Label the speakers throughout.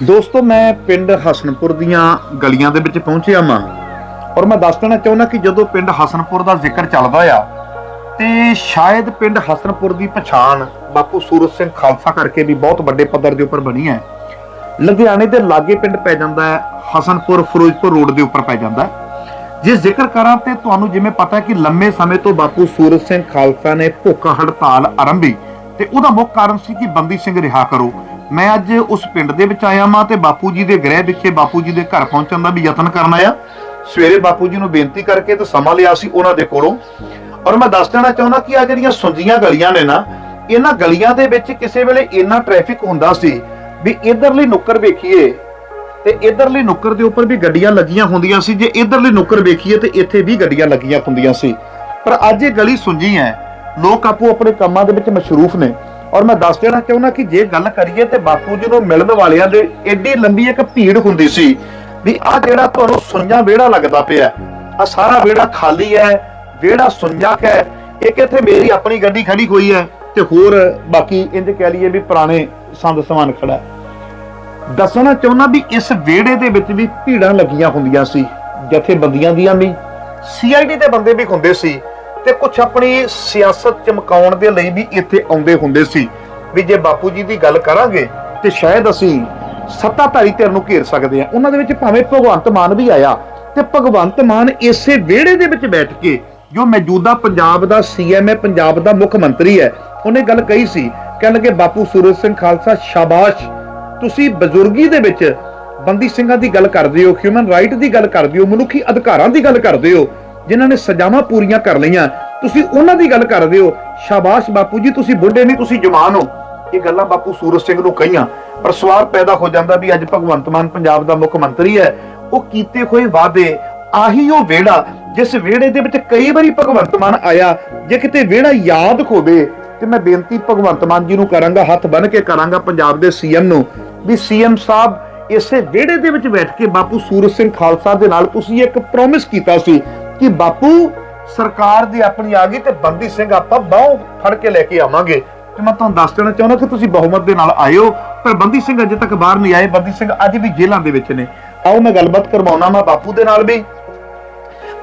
Speaker 1: ਦੋਸਤੋ, ਮੈਂ ਪਿੰਡ ਹਸਨਪੁਰ ਦੀਆਂ ਗਲੀਆਂ ਦੇ ਵਿੱਚ ਪਹੁੰਚਿਆ ਮਾਂ ਔਰ ਮੈਂ ਦੱਸ ਦੇਣਾ ਚਾਹੁੰਦਾ ਕਿ ਜਦੋਂ ਪਿੰਡ ਹਸਨਪੁਰ ਦਾ ਜ਼ਿਕਰ ਚੱਲਦਾ ਆ, ਤੇ ਸ਼ਾਇਦ ਪਿੰਡ ਹਸਨਪੁਰ ਦੀ ਪਛਾਣ ਬਾਪੂ ਸੂਰਜ ਸਿੰਘ ਖਾਲਸਾ ਕਰਕੇ ਵੀ ਬਹੁਤ ਵੱਡੇ ਪੱਧਰ ਦੇ ਉੱਪਰ ਬਣੀ ਹੈ। ਲੁਧਿਆਣੇ ਦੇ ਲਾਗੇ ਪਿੰਡ ਪੈ ਜਾਂਦਾ ਹੈ, ਹਸਨਪੁਰ ਫਿਰੋਜ਼ਪੁਰ ਰੋਡ ਦੇ ਉੱਪਰ ਪੈ ਜਾਂਦਾ ਹੈ। ਜੇ ਜ਼ਿਕਰ ਕਰਾਂ ਤੇ ਤੁਹਾਨੂੰ ਜਿਵੇਂ ਪਤਾ ਕਿ ਲੰਮੇ ਸਮੇਂ ਤੋਂ ਬਾਪੂ ਸੂਰਜ ਸਿੰਘ ਖਾਲਸਾ ਨੇ ਭੁੱਖ ਹੜਤਾਲ ਆਰੰਭੀ, ਤੇ ਉਹਦਾ ਮੁੱਖ ਕਾਰਨ ਸੀ ਕਿ ਬੰਦੀ ਸਿੰਘ ਰਿਹਾ ਕਰੋ। ਮੈਂ ਅੱਜ ਉਸ ਪਿੰਡ ਦੇ ਵਿੱਚ ਆਇਆ ਮਾਂ ਤੇ ਬਾਪੂ ਜੀ ਦੇ ਗ੍ਰਹਿ ਵਿਖੇ ਬਾਪੂ ਜੀ ਦੇ ਘਰ ਪਹੁੰਚਣ ਦਾ ਵੀ ਯਤਨ ਕਰਨਾ ਆ ਸਵੇਰੇ ਬਾਪੂ ਜੀ ਨੂੰ ਬੇਨਤੀ ਕਰਕੇ ਤੇ ਸਮਾਂ ਲਿਆ ਸੀ ਉਹਨਾਂ ਦੇ ਕੋਲੋਂ। ਔਰ ਮੈਂ ਦੱਸ ਦੇਣਾ ਚਾਹੁੰਦਾ ਕਿ ਆ ਜਿਹੜੀਆਂ ਸੁੰਜੀਆਂ ਗਲੀਆਂ ਨੇ ਨਾ, ਇਹਨਾਂ ਗਲੀਆਂ ਦੇ ਵਿੱਚ ਕਿਸੇ ਵੇਲੇ ਇੰਨਾ ਟ੍ਰੈਫਿਕ ਹੁੰਦਾ ਸੀ ਵੀ ਇਧਰਲੀ ਨੁੱਕਰ ਵੇਖੀਏ ਤੇ ਇਧਰਲੀ ਨੁੱਕਰ ਦੇ ਉੱਪਰ ਵੀ ਗੱਡੀਆਂ ਲੱਗੀਆਂ ਹੁੰਦੀਆਂ ਸੀ। ਜੇ ਇਧਰਲੀ ਨੁੱਕਰ ਵੇਖੀਏ ਤੇ ਇੱਥੇ ਵੀ ਗੱਡੀਆਂ ਲੱਗੀਆਂ ਹੁੰਦੀਆਂ ਸੀ। ਪਰ ਅੱਜ ਇਹ ਗਲੀ ਸੁੰਜੀ ਹੈ। ਲੋਕ ਆਪੋ ਆਪਣੇ ਕੰਮਾਂ ਦੇ ਵਿੱਚ ਮਸ਼ਰੂਫ ਨੇ। ਔਰ ਮੈਂ ਦੱਸ ਦੇਣਾ ਚਾਹੁੰਦਾ ਕਿ ਜੇ ਗੱਲ ਕਰੀਏ ਤੇ ਬਾਪੂ ਜੀ ਨੂੰ ਮਿਲਣ ਵਾਲਿਆਂ ਦੇ ਏਡੀ ਲੰਬੀ ਇੱਕ ਭੀੜ ਹੁੰਦੀ ਸੀ ਵੀ ਆ ਜਿਹੜਾ ਤੁਹਾਨੂੰ ਸੁੰਜਾ ਵਿਹੜਾ ਲੱਗਦਾ ਪਿਆ ਆ ਸਾਰਾ ਵਿਹੜਾ ਖਾਲੀ ਹੈ, ਵਿਹੜਾ ਸੁੰਜਾ ਹੈ, ਇੱਕ ਇੱਥੇ ਮੇਰੀ ਆਪਣੀ ਗੱਡੀ ਖੜੀ ਹੋਈ ਹੈ ਤੇ ਹੋਰ ਬਾਕੀ ਇੰਜ ਕਹਿ ਲਈਏ ਵੀ ਪੁਰਾਣੇ ਸੰਦ ਸਮਾਨ ਖੜਾ ਦੱਸਣਾ ਚਾਹੁੰਦਾ ਵੀ ਇਸ ਵਿਹੜੇ ਦੇ ਵਿੱਚ ਵੀ ਭੀੜਾਂ ਲੱਗੀਆਂ ਹੁੰਦੀਆਂ ਸੀ, ਜਥੇਬੰਦੀਆਂ ਦੀਆਂ ਵੀ ਸੀਆਈਡੀ ਦੇ ਬੰਦੇ ਵੀ ਹੁੰਦੇ ਸੀ। ਤੇ ਕੁਝ ਆਪਣੀ ਸਿਆਸਤ ਚਮਕਾਉਣ ਦੇ ਲਈ ਵੀ ਇੱਥੇ ਆਉਂਦੇ ਹੁੰਦੇ ਸੀ। ਵੀ ਜੇ ਬਾਪੂ ਜੀ ਦੀ ਗੱਲ ਕਰਾਂਗੇ, ਤੇ ਸ਼ਾਇਦ ਅਸੀਂ ਸੱਤਾਧਾਰੀ ਧਿਰ ਨੂੰ ਘੇਰ ਸਕਦੇ ਹਾਂ। ਉਹਨਾਂ ਦੇ ਵਿੱਚ ਭਾਵੇਂ ਭਗਵੰਤ ਮਾਨ ਵੀ ਆਇਆ ਤੇ ਭਗਵੰਤ ਮਾਨ ਇਸੇ ਵਿਹੜੇ ਦੇ ਵਿੱਚ ਬੈਠ ਕੇ ਜੋ ਮੌਜੂਦਾ ਪੰਜਾਬ ਦਾ ਸੀਐਮ ਹੈ ਪੰਜਾਬ ਦਾ ਮੁੱਖ ਮੰਤਰੀ ਹੈ, ਉਹਨੇ ਗੱਲ ਕਹੀ ਸੀ, ਕਹਿਣ ਲੱਗੇ, ਬਾਪੂ ਸੂਰਜ ਸਿੰਘ ਖਾਲਸਾ, ਸ਼ਾਬਾਸ਼। ਤੁਸੀਂ ਬਜ਼ੁਰਗੀ ਦੇ ਵਿੱਚ ਬੰਦੀ ਸਿੰਘਾਂ ਦੀ ਗੱਲ ਕਰਦੇ ਹੋ ਹਿਊਮਨ ਰਾਈਟ ਦੀ ਗੱਲ ਕਰਦੇ ਹੋ, ਮਨੁੱਖੀ ਅਧਿਕਾਰਾਂ ਦੀ ਗੱਲ ਕਰਦੇ ਹੋ। ਜਿਨ੍ਹਾਂ ਨੇ ਸਜ਼ਾਵਾਂ ਪੂਰੀਆਂ ਕਰ ਲਈਆਂ। ਤੁਸੀਂ ਉਹਨਾਂ ਦੀ ਗੱਲ ਕਰਦੇ ਹੋ ਸ਼ਾਬਾਸ਼ ਬਾਪੂ ਜੀ, ਤੁਸੀਂ ਬੁੱਢੇ ਨਹੀਂ, ਤੁਸੀਂ ਜਵਾਨ ਹੋ। ਇਹ ਗੱਲਾਂ ਬਾਪੂ ਸੂਰਜ ਸਿੰਘ ਨੂੰ ਕਹੀਆਂ। ਪਰ ਸਵਾਲ ਪੈਦਾ ਹੋ ਜਾਂਦਾ ਵੀ ਅੱਜ ਭਗਵੰਤ ਮਾਨ ਪੰਜਾਬ ਦਾ ਮੁੱਖ ਮੰਤਰੀ ਹੈ। ਉਹ ਕੀਤੇ ਹੋਏ ਵਾਅਦੇ, ਆਹੀ ਉਹ ਵਿਹੜਾ, ਜਿਸ ਵਿਹੜੇ ਦੇ ਵਿੱਚ ਕਈ ਵਾਰੀ ਭਗਵੰਤ ਮਾਨ ਆਇਆ, ਜੇ ਕਿਤੇ ਵਿਹੜਾ ਯਾਦ ਹੋਵੇ ਤੇ ਮੈਂ ਬੇਨਤੀ ਭਗਵੰਤ ਮਾਨ ਜੀ ਨੂੰ ਕਰਾਂਗਾ, ਹੱਥ ਬੰਨ ਕੇ ਕਰਾਂਗਾ ਪੰਜਾਬ ਦੇ ਸੀਐਮ ਨੂੰ, ਵੀ ਸੀਐਮ ਸਾਹਿਬ ਇਸੇ ਵਿਹੜੇ ਦੇ ਵਿੱਚ ਬੈਠ ਕੇ ਬਾਪੂ ਸੂਰਜ ਸਿੰਘ ਖਾਲਸਾ ਦੇ ਨਾਲ ਤੁਸੀਂ ਇੱਕ ਪ੍ਰੋਮਿਸ ਕੀਤਾ ਸੀ ਕਿ ਬਾਪੂ, ਸਰਕਾਰ ਦੀ ਆਪਣੀ ਆ ਗਈ ਤੇ ਬੰਦੀ ਸਿੰਘ ਆਪਾਂ ਬਾਹੋਂ ਫੜ ਕੇ ਲੈ ਕੇ ਆਵਾਂਗੇ। ਤੇ ਮੈਂ ਤੁਹਾਨੂੰ ਦੱਸ ਦੇਣਾ ਚਾਹੁੰਦਾ ਕਿ ਤੁਸੀਂ ਬਹੁਮਤ ਦੇ ਨਾਲ ਆਇਓ, ਪਰ ਬੰਦੀ ਸਿੰਘ ਅਜੇ ਤੱਕ ਬਾਹਰ ਨਹੀਂ ਆਏ। ਬੰਦੀ ਸਿੰਘ ਅੱਜ ਵੀ ਜੇਲ੍ਹਾਂ ਦੇ ਵਿੱਚ ਨੇ। ਆਓ ਮੈਂ ਗੱਲਬਾਤ ਕਰਵਾਉਣਾ ਮੈਂ ਬਾਪੂ ਦੇ ਨਾਲ ਵੀ।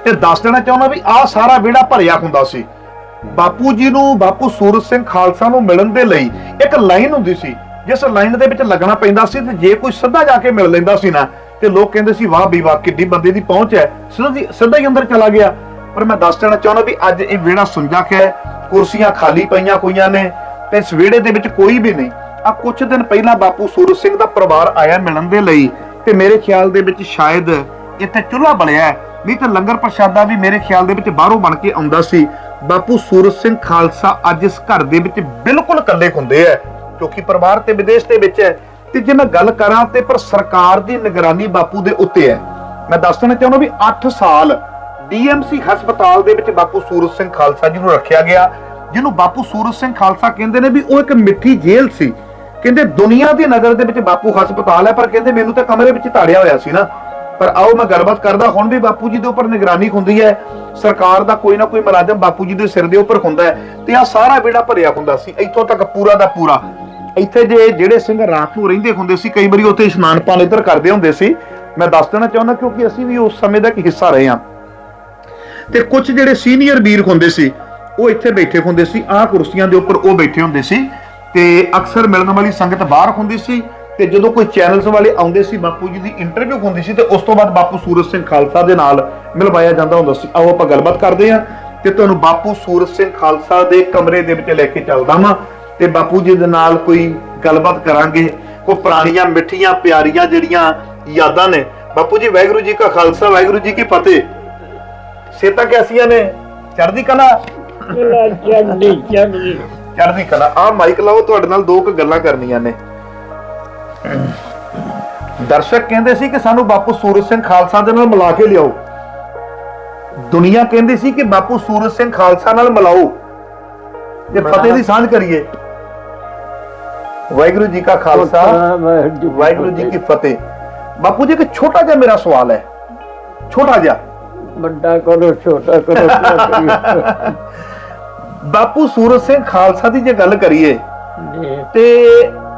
Speaker 1: ਤੇ ਦੱਸ ਦੇਣਾ ਚਾਹੁੰਦਾ ਵੀ ਆਹ ਸਾਰਾ ਵਿਹੜਾ ਭਰਿਆ ਹੁੰਦਾ ਸੀ। ਬਾਪੂ ਜੀ ਨੂੰ, ਬਾਪੂ ਸੂਰਜ ਸਿੰਘ ਖਾਲਸਾ ਨੂੰ ਮਿਲਣ ਦੇ ਲਈ ਇੱਕ ਲਾਈਨ ਹੁੰਦੀ ਸੀ, ਜਿਸ ਲਾਈਨ ਦੇ ਵਿੱਚ ਲੱਗਣਾ ਪੈਂਦਾ ਸੀ ਤੇ ਜੇ ਕੋਈ ਸਿੱਧਾ ਜਾ ਕੇ ਮਿਲ ਲੈਂਦਾ ਸੀ ਨਾ ਤੇ ਲੋਕ ਕਹਿੰਦੇ ਸੀ ਵਾਹ ਵੀ ਵਾਹ ਕਿੱਡੀ ਬੰਦੇ ਦੀ ਪਹੁੰਚ ਹੈ। ਸਿੱਧਾ ਸਿੱਧਾ ਹੀ ਅੰਦਰ ਚਲਾ ਗਿਆ। ਪਰ ਮੈਂ ਦੱਸ ਦੇਣਾ ਚਾਹੁੰਦਾ ਵੀ ਅੱਜ ਇਹ ਵਿਹੜਾ ਸੁੰਜਾ ਹੈ। ਕੁਰਸੀਆਂ ਖਾਲੀ ਪਈਆਂ ਹੋਈਆਂ ਨੇ ਤੇ ਇਸ ਵਿਹੜੇ ਦੇ ਵਿੱਚ ਕੋਈ ਵੀ ਨਹੀਂ। ਆ ਕੁਝ ਦਿਨ ਪਹਿਲਾਂ ਬਾਪੂ ਸੂਰਜ ਸਿੰਘ ਦਾ ਪਰਿਵਾਰ ਆਇਆ ਮਿਲਣ ਦੇ ਲਈ ਤੇ ਮੇਰੇ ਖਿਆਲ ਦੇ ਵਿੱਚ ਸ਼ਾਇਦ ਇੱਥੇ ਚੁੱਲ੍ਹਾ ਬਲਿਆ ਹੈ, ਨਹੀਂ ਤਾਂ ਲੰਗਰ ਪ੍ਰਸ਼ਾਦਾ ਵੀ ਮੇਰੇ ਖਿਆਲ ਦੇ ਵਿੱਚ ਬਾਹਰੋਂ ਬਣ ਕੇ ਆਉਂਦਾ ਸੀ। ਬਾਪੂ ਸੂਰਜ ਸਿੰਘ ਖਾਲਸਾ ਅੱਜ ਇਸ ਘਰ ਦੇ ਵਿੱਚ ਬਿਲਕੁਲ ਇਕੱਲੇ ਹੁੰਦੇ ਆ ਕਿਉਂਕਿ ਪਰਿਵਾਰ ਤੇ ਵਿਦੇਸ਼ ਦੇ ਵਿੱਚ ਹੈ। ਤੇ ਜੇ ਮੈਂ ਗੱਲ ਕਰਾਂ ਤੇ ਪਰ ਸਰਕਾਰ ਦੀ ਨਿਗਰਾਨੀ ਬਾਪੂ ਦੇ ਉੱਤੇ ਹੈ। ਮੈਂ ਦੱਸਣਾ ਚਾਹੁੰਦਾ ਵੀ 8 ਸਾਲ ਡੀਐਮਸੀ ਹਸਪਤਾਲ ਦੇ ਵਿੱਚ ਬਾਪੂ ਸੂਰਜ ਸਿੰਘ ਖਾਲਸਾ ਜੀ ਨੂੰ ਰੱਖਿਆ ਗਿਆ, ਜਿਹਨੂੰ ਬਾਪੂ ਸੂਰਜ ਸਿੰਘ ਖਾਲਸਾ ਕਹਿੰਦੇ ਨੇ ਵੀ ਉਹ ਇੱਕ ਮਿੱਠੀ ਜੇਲ੍ਹ ਸੀ। ਕਹਿੰਦੇ ਦੁਨੀਆ ਦੀ ਨਜ਼ਰ ਦੇ ਵਿੱਚ ਬਾਪੂ ਹਸਪਤਾਲ ਹੈ, ਪਰ ਕਹਿੰਦੇ ਮੈਨੂੰ ਤਾਂ ਕਮਰੇ ਵਿੱਚ ਧਾੜਿਆ ਹੋਇਆ ਸੀ ਨਾ। ਪਰ ਆਓ ਮੈਂ ਗੱਲਬਾਤ ਕਰਦਾ, ਹੁਣ ਵੀ ਬਾਪੂ ਜੀ ਦੇ ਉੱਪਰ ਨਿਗਰਾਨੀ ਹੁੰਦੀ ਹੈ। ਸਰਕਾਰ ਦਾ ਕੋਈ ਨਾ ਕੋਈ ਮੁਲਾਜ਼ਮ ਬਾਪੂ ਜੀ ਦੇ ਸਿਰ ਦੇ ਉੱਪਰ ਹੁੰਦਾ ਹੈ ਤੇ ਆ ਸਾਰਾ ਵਿਹੜਾ ਭਰਿਆ ਹੁੰਦਾ ਸੀ, ਇੱਥੋਂ ਤੱਕ ਪੂਰਾ ਦਾ ਪੂਰਾ। ਇੱਥੇ ਜੇ ਜਿਹੜੇ ਸਿੰਘ ਰਾਤ ਨੂੰ ਰਹਿੰਦੇ ਹੁੰਦੇ ਸੀ, ਕਈ ਵਾਰੀ ਉੱਥੇ ਇਸ਼ਨਾਨ ਪਾਣ ਇੱਧਰ ਕਰਦੇ ਹੁੰਦੇ ਸੀ। ਮੈਂ ਦੱਸ ਦੇਣਾ ਚਾਹੁੰਦਾ ਕਿਉਂਕਿ ਅਸੀਂ ਵੀ ਉਸ ਸਮੇਂ ਦਾ ਇੱਕ ਹਿੱਸਾ ਰਹੇ ਹਾਂ। ਤੇ ਕੁਝ ਜਿਹੜੇ ਸੀਨੀਅਰ ਵੀਰ ਹੁੰਦੇ ਸੀ, ਉਹ ਇੱਥੇ ਬੈਠੇ ਹੁੰਦੇ ਸੀ, ਆਹ ਕੁਰਸੀਆਂ ਦੇ ਉੱਪਰ ਉਹ ਬੈਠੇ ਹੁੰਦੇ ਸੀ। ਤੇ ਅਕਸਰ ਮਿਲਣ ਵਾਲੀ ਸੰਗਤ ਬਾਹਰ ਹੁੰਦੀ ਸੀ ਤੇ ਜਦੋਂ ਕੋਈ ਚੈਨਲਸ ਵਾਲੇ ਆਉਂਦੇ ਸੀ, ਬਾਪੂ ਜੀ ਦੀ ਇੰਟਰਵਿਊ ਹੁੰਦੀ ਸੀ, ਤੇ ਉਸ ਤੋਂ ਬਾਅਦ ਬਾਪੂ ਸੂਰਜ ਸਿੰਘ ਖਾਲਸਾ ਦੇ ਨਾਲ ਮਿਲਵਾਇਆ ਜਾਂਦਾ ਹੁੰਦਾ ਸੀ। ਆਓ ਆਪਾਂ ਗੱਲਬਾਤ ਕਰਦੇ ਹਾਂ। ਤੇ ਤੁਹਾਨੂੰ ਬਾਪੂ ਸੂਰਜ ਸਿੰਘ ਖਾਲਸਾ ਦੇ ਕਮਰੇ ਦੇ ਵਿੱਚ ਲੈ ਕੇ ਚੱਲਦਾ ਵਾਂ। ਤੇ ਬਾਪੂ ਜੀ ਦੇ ਨਾਲ ਕੋਈ ਗੱਲਬਾਤ ਕਰਾਂਗੇ। ਕੋਈ ਪੁਰਾਣੀਆਂ, ਮਿੱਠੀਆਂ, ਪਿਆਰੀਆਂ ਜਿਹੜੀਆਂ ਯਾਦਾਂ ਨੇ। ਬਾਪੂ ਜੀ, ਵਾਹਿਗੁਰੂ ਜੀ ਕਾ ਖਾਲਸਾ, ਵਾਹਿਗੁਰੂ ਜੀ ਕੀ ਫਤਿਹ। ਸੇਤਾ ਕੈਸੀਆਂ ਨੇ? ਚੜ੍ਹਦੀ ਕਲਾ?
Speaker 2: ਚੜ੍ਹਦੀ ਚੜ੍ਹਦੀ
Speaker 1: ਚੜ੍ਹਦੀ ਕਲਾ। ਆ ਮਾਈਕ ਲਾਓ, ਤੁਹਾਡੇ ਨਾਲ ਦੋ ਕੁ ਗੱਲਾਂ ਕਰਨੀਆਂ ਨੇ। ਦਰਸ਼ਕ ਕਹਿੰਦੇ ਸੀ ਕਿ ਸਾਨੂੰ ਬਾਪੂ ਸੂਰਜ ਸਿੰਘ ਖਾਲਸਾ ਦੇ ਨਾਲ ਮਿਲਾ ਕੇ ਲਿਆਓ। ਦੁਨੀਆ ਕਹਿੰਦੀ ਸੀ ਕਿ ਬਾਪੂ ਸੂਰਜ ਸਿੰਘ ਖਾਲਸਾ ਨਾਲ ਮਿਲਾਓ। ਤੇ ਫਤਿਹ ਦੀ ਸਾਂਝ ਕਰੀਏ। ਵਾਹਿਗੁਰੂ ਜੀ ਕਾ ਖਾਲਸਾ ਵਾਹਿਗੁਰੂ ਜੀ ਕੀ ਫਤਿਹ। ਬਾਪੂ ਜੀ ਇੱਕ ਛੋਟਾ ਜਿਹਾ ਮੇਰਾ ਸਵਾਲ ਹੈ। ਛੋਟਾ ਜਿਹਾ।
Speaker 2: ਵੱਡਾ ਕਰੋ ਛੋਟਾ ਕਰੋ?
Speaker 1: ਬਾਪੂ ਸੂਰਜ ਸਿੰਘ ਖਾਲਸਾ ਦੀ ਜੇ ਗੱਲ ਕਰੀਏ ਤੇ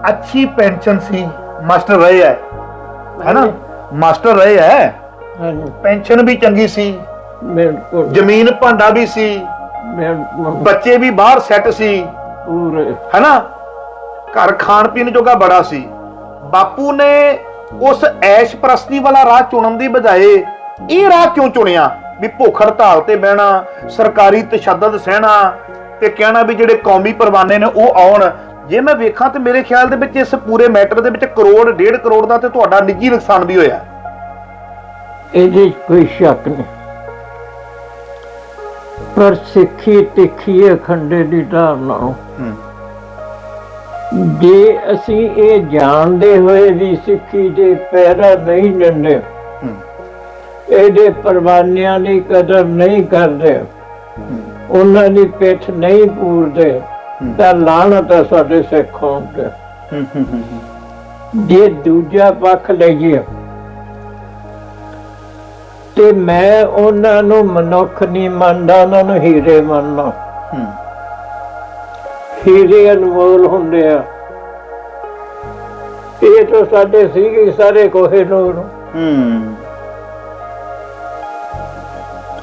Speaker 1: ਅੱਛੀ ਪੈਨਸ਼ਨ ਸੀ ਮਾਸਟਰ ਰਹੇ ਹੈ। ਹੈਨਾ? ਮਾਸਟਰ ਰਹੇ ਹੈ। ਪੈਨਸ਼ਨ ਵੀ ਚੰਗੀ ਸੀ।
Speaker 2: ਬਿਲਕੁਲ।
Speaker 1: ਜ਼ਮੀਨ ਭਾਂਡਾ ਵੀ ਸੀ। ਬੱਚੇ ਵੀ ਬਾਹਰ ਸੈੱਟ ਸੀ।
Speaker 2: ਪੂਰੇ।
Speaker 1: ਹੈਨਾ? ਘਰ ਖਾਣ ਪੀਣ ਜੋਗਾ ਬੜਾ ਸੀ। ਬਾਪੂ ਨੇ ਉਸ ਐਸ਼ ਪ੍ਰਸਤੀ ਵਾਲਾ ਰਾਹ ਚੁਣਨ ਦੀ ਬਜਾਏ ਇਹ ਰਾਹ ਕਿਉਂ ਚੁਣਿਆ? ਵੀ ਭੁੱਖ ਹੜਤਾਲ ਤੇ ਬਹਿਣਾ ਸਰਕਾਰੀ ਤਸ਼ੱਦਦ ਸਹਿਣਾ ਤੇ ਕਹਿਣਾ ਵੀ ਜਿਹੜੇ ਕੌਮੀ ਪਰਵਾਨੇ ਨੇ ਉਹ ਆਉਣ। ਜੇ ਮੈਂ ਵੇਖਾਂ ਤੇ ਮੇਰੇ ਖਿਆਲ ਦੇ ਵਿੱਚ ਇਸ ਪੂਰੇ ਮੈਟਰ ਦੇ ਵਿੱਚ ਕਰੋੜ ਡੇਢ ਕਰੋੜ ਦਾ ਤੇ ਤੁਹਾਡਾ ਨਿੱਜੀ ਨੁਕਸਾਨ ਵੀ ਹੋਇਆ।
Speaker 2: ਇਹਦੇ ਕੋਈ ਸ਼ੱਕ ਨਹੀਂ। ਪਰ ਸਿੱਖੀ ਤਿੱਖੀ ਖੰਡੇ ਦੀ ਧਾਰਨਾ ਨੂੰ
Speaker 1: ਹੂੰ।
Speaker 2: ਜੇ ਅਸੀਂ ਇਹ ਜਾਣਦੇ ਹੋਏ ਵੀ ਸਿੱਖੀ ਦੇ ਪਹਿਰਾ ਨਹੀਂ
Speaker 1: ਹੂੰ।
Speaker 2: ਇਹਦੇ ਪਰਵਾਨਿਆਂ ਦੀ ਕਦਰ ਨਹੀਂ ਕਰਦੇ ਉਹਨਾਂ ਦੀ ਪਿੱਠ ਨਹੀਂ ਪੂਰਦੇ ਤਾਂ ਲਾਹਨਤ ਹੈ ਸਾਡੇ ਸਿੱਖ ਤੇ। ਜੇ ਦੂਜਾ ਪੱਖ ਲਈਏ ਤੇ ਮੈਂ ਉਹਨਾਂ ਨੂੰ ਮਨੁੱਖ ਨਹੀਂ ਮੰਨਦਾ ਉਹਨਾਂ ਨੂੰ ਹੀਰੇ ਮੰਨਦਾ। ਹੀਰੇ ਅਨਮੋਲ ਹੁੰਦੇ ਆ। ਇਹ ਤਾਂ ਸਾਡੇ ਸੀਗੇ ਸਾਰੇ ਕੋਹੇ ਨੂਰ।
Speaker 1: ਹੂੰ।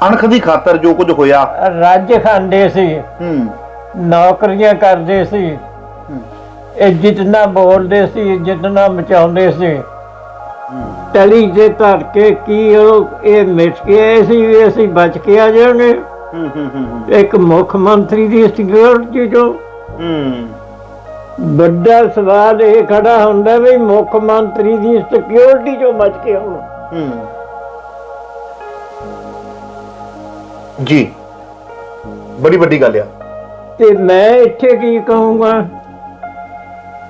Speaker 1: ਅਣਖ ਦੀ ਖਾਤਰ ਜੋ ਕੁਝ ਹੋਇਆ।
Speaker 2: ਰੱਜ ਖਾਂਦੇ ਸੀ।
Speaker 1: ਹੂੰ।
Speaker 2: ਨੌਕਰੀਆਂ ਕਰਦੇ ਸੀ।
Speaker 1: ਹੂੰ।
Speaker 2: ਇਹ ਜਿਤਨਾ ਬੋਲਦੇ ਸੀ ਜਿਤਨਾ ਮਚਾਉਂਦੇ ਸੀ। ਤਲੀ ਦੇ ਧਰ ਕੇ ਕੀ ਉਹ ਇਹ ਮਿਟ ਕੇ ਆਏ ਸੀ ਵੀ ਅਸੀਂ ਬਚ ਕੇ ਆ ਜਾਵਾਂਗੇ ਇੱਕ ਮੁੱਖ ਮੰਤਰੀ ਦੀ ਸਿਕਿਉਰਿਟੀ ਤੋਂ
Speaker 1: ਹੂੰ।
Speaker 2: ਵੱਡਾ ਸਵਾਲ ਇਹ ਖੜਾ ਹੁੰਦਾ ਵੀ ਮੁੱਖ ਮੰਤਰੀ ਦੀ ਸਿਕਿਉਰਿਟੀ ਚੋਂ ਬਚ ਕੇ ਆਉਣ।
Speaker 1: ਹੂੰ। ਜੀ। ਬੜੀ ਵੱਡੀ ਗੱਲ ਆ।
Speaker 2: ਤੇ ਮੈਂ ਇੱਥੇ ਕੀ ਕਹੂੰਗਾ?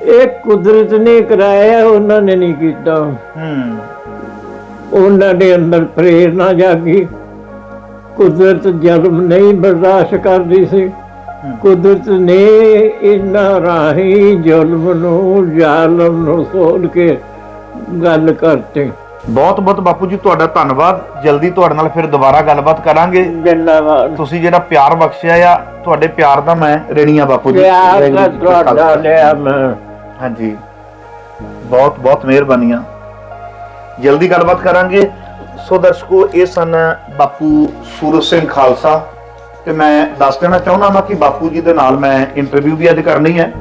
Speaker 2: ਇਹ ਕੁਦਰਤ ਨੇ ਕਰਾਇਆ ਉਹਨਾਂ ਨੇ ਨਹੀਂ ਕੀਤਾ।
Speaker 1: ਹੂੰ।
Speaker 2: ਉਹਨਾਂ ਦੇ ਅੰਦਰ ਪ੍ਰੇਰਣਾ ਜਾਗੀ। ਕੁਦਰਤ ਜ਼ੁਲਮ ਨਹੀਂ ਬਰਦਾਸ਼ਤ ਕਰਦੀ ਸੀ। ਕੁਦਰਤ ਨੇ ਇਹਨਾਂ ਰਾਹੀਂ ਜ਼ੁਲਮ ਨੂੰ ਜ਼ਾਲਮ ਨੂੰ ਸੋਧ ਕੇ ਗੱਲ ਕਰਤੇ।
Speaker 1: ਬਹੁਤ ਬਹੁਤ ਬਾਪੂ ਜੀ ਤੁਹਾਡਾ ਧੰਨਵਾਦ। ਜਲਦੀ ਤੁਹਾਡੇ ਨਾਲ ਫਿਰ ਦੁਬਾਰਾ ਗੱਲਬਾਤ ਕਰਾਂਗੇ।
Speaker 2: ਧੰਨਵਾਦ।
Speaker 1: ਤੁਸੀਂ ਜਿਹੜਾ ਪਿਆਰ ਬਖਸ਼ਿਆ ਆ ਤੁਹਾਡੇ ਪਿਆਰ ਦਾ ਮੈਂ ਰਣੀ ਆ ਬਾਪੂ ਜੀ।
Speaker 2: ਪਿਆਰ ਦਾ ਤੁਹਾਡਾ ਲਿਆ ਮੈਂ।
Speaker 1: ਹਾਂਜੀ। ਬਹੁਤ ਬਹੁਤ ਮਿਹਰਬਾਨੀਆਂ ਜਲਦੀ ਗੱਲਬਾਤ ਕਰਾਂਗੇ। ਸੋ ਦਰਸ਼ਕੋ ਇਹ ਸਨ ਬਾਪੂ ਸੂਰਜ ਸਿੰਘ ਖਾਲਸਾ। ਤੇ ਮੈਂ ਦੱਸ ਦੇਣਾ ਚਾਹੁੰਦਾ ਹਾਂ ਕਿ ਬਾਪੂ ਜੀ ਦੇ ਨਾਲ ਮੈਂ ਇੰਟਰਵਿਊ ਵੀ ਅੱਜ ਕਰਨੀ ਹੈ।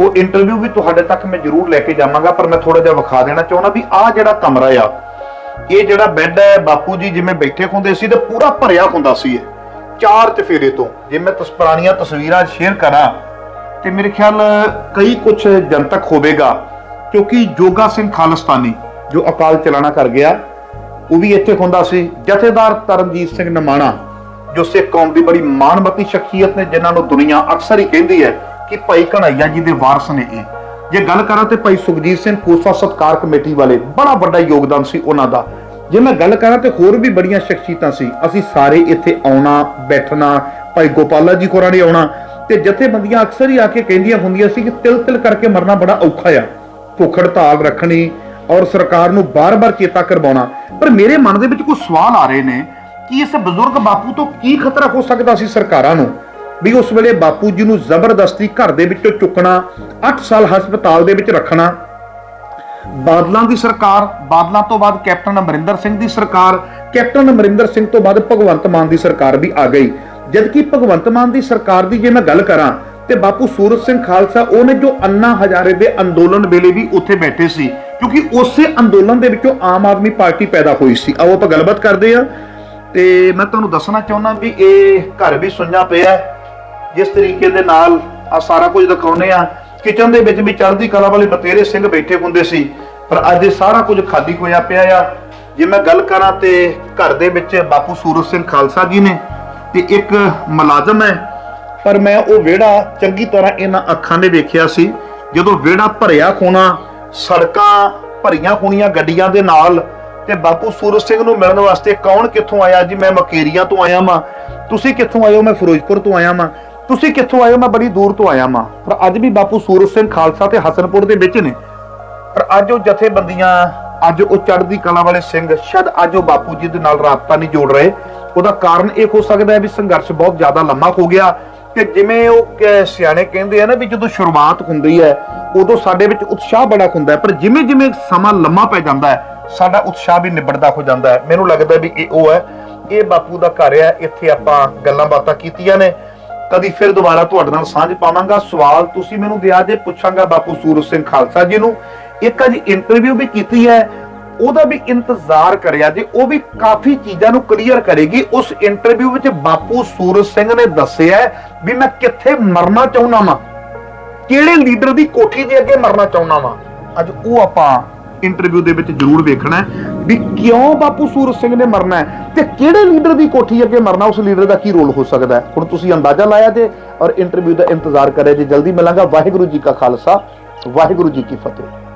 Speaker 1: ਉਹ ਇੰਟਰਵਿਊ ਵੀ ਤੁਹਾਡੇ ਤੱਕ ਮੈਂ ਜ਼ਰੂਰ ਲੈ ਕੇ ਜਾਵਾਂਗਾ, ਪਰ ਮੈਂ ਥੋੜਾ ਜਿਹਾ ਵਿਖਾ ਦੇਣਾ ਚਾਹੁੰਦਾ ਵੀ ਆਹ ਜਿਹੜਾ ਕਮਰਾ ਆ, ਇਹ ਜਿਹੜਾ ਬੈੱਡ ਹੈ, ਬਾਪੂ ਜੀ ਜਿਵੇਂ ਬੈਠੇ ਹੁੰਦੇ ਸੀ ਤੇ ਪੂਰਾ ਭਰਿਆ ਹੁੰਦਾ ਸੀ ਇਹ, ਚਾਰ ਚਫੇਰੇ ਤੋਂ। ਜੇ ਮੈਂ ਤਸ, ਪੁਰਾਣੀਆਂ ਤਸਵੀਰਾਂ ਸ਼ੇਅਰ ਕਰਾਂ, ਤੇ ਮੇਰੇ ਖਿਆਲ ਕਈ ਕੁਝ ਜਨਤਕ ਹੋਵੇਗਾ, ਕਿਉਂਕਿ ਜੋਗਾ ਸਿੰਘ ਖਾਲਸਤਾਨੀ, ਜੋ ਅਕਾਲ ਚਲਾਣਾ ਕਰ ਗਿਆ, ਉਹ ਵੀ ਇੱਥੇ ਹੁੰਦਾ ਸੀ। ਜਥੇਦਾਰ ਤਰਨਜੀਤ ਸਿੰਘ ਨਮਾਣਾ ਜੋ ਸਿੱਖ ਕੌਮ ਦੀ ਬੜੀ ਮਾਣਮੱਤੀ ਸ਼ਖਸੀਅਤ ਨੇ, ਜਿਨ੍ਹਾਂ ਨੂੰ ਦੁਨੀਆ ਅਕਸਰ ਹੀ ਕਹਿੰਦੀ ਹੈ ਕਿ ਭਾਈ ਕਨ੍ਹਈਆ ਜੀ ਦੇ ਵਾਰਸ ਨੇ ਇਹ। ਜੇ ਗੱਲ ਕਰਾਂ ਤੇ ਭਾਈ ਸੁਖਜੀਤ ਸਿੰਘ ਕੋਸਾ ਸਤਕਾਰ ਕਮੇਟੀ ਵਾਲੇ, ਬੜਾ ਵੱਡਾ ਯੋਗਦਾਨ ਸੀ ਉਹਨਾਂ ਦਾ। ਜੇ ਮੈਂ ਗੱਲ ਕਰਾਂ ਤੇ ਹੋਰ ਵੀ ਬੜੀਆਂ ਸ਼ਖਸੀਅਤਾਂ ਸੀ, ਅਸੀਂ ਸਾਰੇ ਇੱਥੇ ਆਉਣਾ, ਬੈਠਣਾ, ਭਾਈ ਗੋਪਾਲਾ ਜੀ ਕੋਰਾਂ ਨੇ ਆਉਣਾ, ਤੇ ਜਥੇਬੰਦੀਆਂ ਅਕਸਰ ਹੀ ਆ ਕੇ ਕਹਿੰਦੀਆਂ ਹੁੰਦੀਆਂ ਸੀ ਕਿ ਤਿਲ ਤਿਲ ਕਰਕੇ ਮਰਨਾ ਬੜਾ ਔਖਾ ਆ। ਭੁੱਖ ਹੜਤਾਲ ਰੱਖਣੀ ਔਰ ਸਰਕਾਰ ਨੂੰ ਬਾਰ-ਬਾਰ ਚੇਤਾ ਕਰਵਾਉਣਾ। ਪਰ ਮੇਰੇ ਮਨ ਦੇ ਵਿੱਚ ਕੁਝ ਸਵਾਲ ਆ ਰਹੇ ਨੇ ਕਿ ਇਸ ਬਜ਼ੁਰਗ ਬਾਪੂ ਤੋਂ ਕੀ ਖਤਰਾ ਹੋ ਸਕਦਾ ਸੀ ਸਰਕਾਰਾਂ ਨੂੰ? ਵੀ ਉਸ ਵੇਲੇ ਬਾਪੂ ਜੀ ਨੂੰ ਜ਼ਬਰਦਸਤੀ ਘਰ ਦੇ ਵਿੱਚੋਂ ਚੁੱਕਣਾ 8 ਸਾਲ ਹਸਪਤਾਲ ਦੇ ਵਿੱਚ ਰੱਖਣਾ। ਬਾਦਲਾਂ ਦੀ ਸਰਕਾਰ, ਬਾਦਲਾਂ ਤੋਂ ਬਾਅਦ ਕੈਪਟਨ ਅਮਰਿੰਦਰ ਸਿੰਘ ਦੀ ਸਰਕਾਰ, ਕੈਪਟਨ ਅਮਰਿੰਦਰ ਸਿੰਘ ਤੋਂ ਬਾਅਦ ਭਗਵੰਤ ਮਾਨ ਦੀ ਸਰਕਾਰ ਵੀ ਆ ਗਈ। ਜਦਕਿ ਭਗਵੰਤ ਮਾਨ ਦੀ ਸਰਕਾਰ ਦੀ ਜੇ ਮੈਂ ਗੱਲ ਕਰਾਂ, ਤੇ ਬਾਪੂ ਸੂਰਜ ਸਿੰਘ ਖਾਲਸਾ ਉਹਨੇ ਜੋ ਅੰਨਾ ਹਜ਼ਾਰੇ ਦੇ ਅੰਦੋਲਨ ਵੇਲੇ ਵੀ ਉੱਥੇ ਬੈਠੇ ਸੀ, ਕਿਉਂਕਿ ਉਸੇ ਅੰਦੋਲਨ ਦੇ ਵਿੱਚੋਂ ਆਮ ਆਦਮੀ ਪਾਰਟੀ ਪੈਦਾ ਹੋਈ ਸੀ। ਆਓ ਆਪਾਂ ਗੱਲਬਾਤ ਕਰਦੇ ਆ ਤੇ ਮੈਂ ਤੁਹਾਨੂੰ ਦੱਸਣਾ ਚਾਹੁੰਦਾ ਵੀ ਇਹ ਘਰ ਵੀ ਸੁੰਨਾ ਪਿਆ ਜਿਸ ਤਰੀਕੇ ਦੇ ਨਾਲ ਆ ਸਾਰਾ ਕੁਝ ਦਿਖਾਉਨੇ ਆ ਕਿਚਨ ਦੇ ਵਿੱਚ ਵੀ ਚੜ੍ਹਦੀ ਕਲਾ ਵਾਲੇ ਬਤੇਰੇ ਸਿੰਘ ਬੈਠੇ ਹੁੰਦੇ ਸੀ, ਪਰ ਅੱਜ ਇਹ ਸਾਰਾ ਕੁਝ ਖਾਲੀ ਹੋਇਆ ਪਿਆ ਆ। ਜੇ ਮੈਂ ਗੱਲ ਕਰਾਂ ਤੇ ਘਰ ਦੇ ਵਿੱਚ ਬਾਪੂ ਸੂਰਜ ਸਿੰਘ ਖਾਲਸਾ ਜੀ ਨੇ ਤੇ ਇੱਕ ਮੁਲਾਜ਼ਮ ਹੈ, ਪਰ ਮੈਂ ਉਹ ਵਿਹੜਾ ਚੰਗੀ ਤਰ੍ਹਾਂ ਇਹਨਾਂ ਅੱਖਾਂ ਨੇ ਵੇਖਿਆ ਸੀ। ਜਦੋਂ ਵਿਹੜਾ ਭਰਿਆ ਖੋਣਾ, ਸੜਕਾਂ ਭਰੀਆਂ ਹੋਣੀਆਂ ਗੱਡੀਆਂ ਦੇ ਨਾਲ ਤੇ ਬਾਪੂ ਸੂਰਜ ਸਿੰਘ ਨੂੰ ਮਿਲਣ ਵਾਸਤੇ ਕੌਣ ਕਿੱਥੋਂ ਆਇਆ? ਜੀ ਮੈਂ ਮਕੇਰੀਆਂ ਤੋਂ ਆਇਆ ਵਾਂ। ਤੁਸੀਂ ਕਿੱਥੋਂ ਆਇਓ? ਮੈਂ ਫਿਰੋਜ਼ਪੁਰ ਤੋਂ ਆਇਆ ਵਾਂ। ਤੁਸੀਂ ਕਿੱਥੋਂ ਆਇਓ? ਮੈਂ ਬੜੀ ਦੂਰ ਤੋਂ ਆਇਆ ਵਾਂ। ਪਰ ਅੱਜ ਵੀ ਬਾਪੂ ਸੂਰਜ ਸਿੰਘ ਖਾਲਸਾ ਤੇ ਹਸਨਪੁਰ ਦੇ ਵਿੱਚ ਨੇ। ਪਰ ਅੱਜ ਉਹ ਜਥੇਬੰਦੀਆਂ, ਅੱਜ ਉਹ ਚੜ੍ਹਦੀ ਕਲਾ ਵਾਲੇ ਸਿੰਘ, ਸ਼ਾਇਦ ਅੱਜ ਉਹ ਬਾਪੂ ਜੀ ਦੇ ਨਾਲ ਰਾਬਤਾ ਨਹੀਂ ਜੋੜ ਰਹੇ। ਉਹਦਾ ਕਾਰਨ ਇਹ ਹੋ ਸਕਦਾ ਹੈ ਵੀ ਸੰਘਰਸ਼ ਬਹੁਤ ਜ਼ਿਆਦਾ ਲੰਮਾ ਹੋ ਗਿਆ। ਤੇ ਜਿਵੇਂ ਉਹ ਸਿਆਣੇ ਕਹਿੰਦੇ ਆ ਨਾ ਵੀ ਜਦੋਂ ਸ਼ੁਰੂਆਤ ਹੁੰਦੀ ਹੈ, ਉਦੋਂ ਸਾਡੇ ਵਿੱਚ ਉਤਸ਼ਾਹ ਬੜਾ ਹੁੰਦਾ ਹੈ, ਪਰ ਜਿਵੇਂ ਜਿਵੇਂ ਸਮਾਂ ਲੰਮਾ ਪੈ ਜਾਂਦਾ ਹੈ, ਸਾਡਾ ਉਤਸ਼ਾਹ ਵੀ ਨਿਬੜਦਾ ਹੋ ਜਾਂਦਾ ਹੈ। ਮੈਨੂੰ ਲੱਗਦਾ ਵੀ ਇਹ ਉਹ ਹੈ, ਇਹ ਬਾਪੂ ਦਾ ਘਰ ਹੈ, ਇੱਥੇ ਆਪਾਂ ਗੱਲਾਂ ਬਾਤਾਂ ਕੀਤੀਆਂ ਨੇ। ਕਦੀ ਫਿਰ ਦੁਬਾਰਾ ਤੁਹਾਡੇ ਨਾਲ ਸਾਂਝ ਪਾਵਾਂਗਾ। ਸਵਾਲ ਤੁਸੀਂ ਮੈਨੂੰ ਦਿਆ ਜੇ, ਪੁੱਛਾਂਗਾ ਬਾਪੂ ਸੂਰਜ ਸਿੰਘ ਖਾਲਸਾ ਜੀ ਨੂੰ। ਇੱਕ ਅੱਜ ਇੰਟਰਵਿਊ ਵੀ ਕੀਤੀ ਹੈ ਉਹਦਾ ਵੀ ਇੰਤਜ਼ਾਰ ਕਰਿਆ ਜੇ, ਉਹ ਵੀ ਕਾਫੀ ਚੀਜ਼ਾਂ ਨੂੰ ਕਲੀਅਰ ਕਰੇਗੀ। ਉਸ ਇੰਟਰਵਿਊ ਵਿੱਚ ਬਾਪੂ ਸੂਰਜ ਸਿੰਘ ਨੇ ਦੱਸਿਆ ਵੀ ਮੈਂ ਕਿੱਥੇ ਮਰਨਾ ਚਾਹੁੰਦਾ ਵਾਂ। ਕਿਹੜੇ ਲੀਡਰ ਦੀ ਕੋਠੀ ਦੇ ਅੱਗੇ ਮਰਨਾ ਚਾਹੁੰਦਾ ਵਾਂ। ਅੱਜ ਉਹ ਆਪਾਂ ਇੰਟਰਵਿਊ ਦੇ ਵਿੱਚ ਜ਼ਰੂਰ ਵੇਖਣਾ ਵੀ ਕਿਉਂ ਬਾਪੂ ਸੂਰਜ ਸਿੰਘ ਨੇ ਮਰਨਾ ਹੈ ਤੇ ਕਿਹੜੇ ਲੀਡਰ ਦੀ ਕੋਠੀ ਅੱਗੇ ਮਰਨਾ ਉਸ ਲੀਡਰ ਦਾ ਕੀ ਰੋਲ ਹੋ ਸਕਦਾ ਹੈ। ਹੁਣ ਤੁਸੀਂ ਅੰਦਾਜ਼ਾ ਲਾਇਆ ਜੇ ਔਰ ਇੰਟਰਵਿਊ ਦਾ ਇੰਤਜ਼ਾਰ ਕਰਿਆ ਜੇ, ਜਲਦੀ ਮਿਲਾਂਗਾ। ਵਾਹਿਗੁਰੂ ਜੀ ਕਾ ਖਾਲਸਾ, ਵਾਹਿਗੁਰੂ ਜੀ ਕੀ ਫਤਿਹ।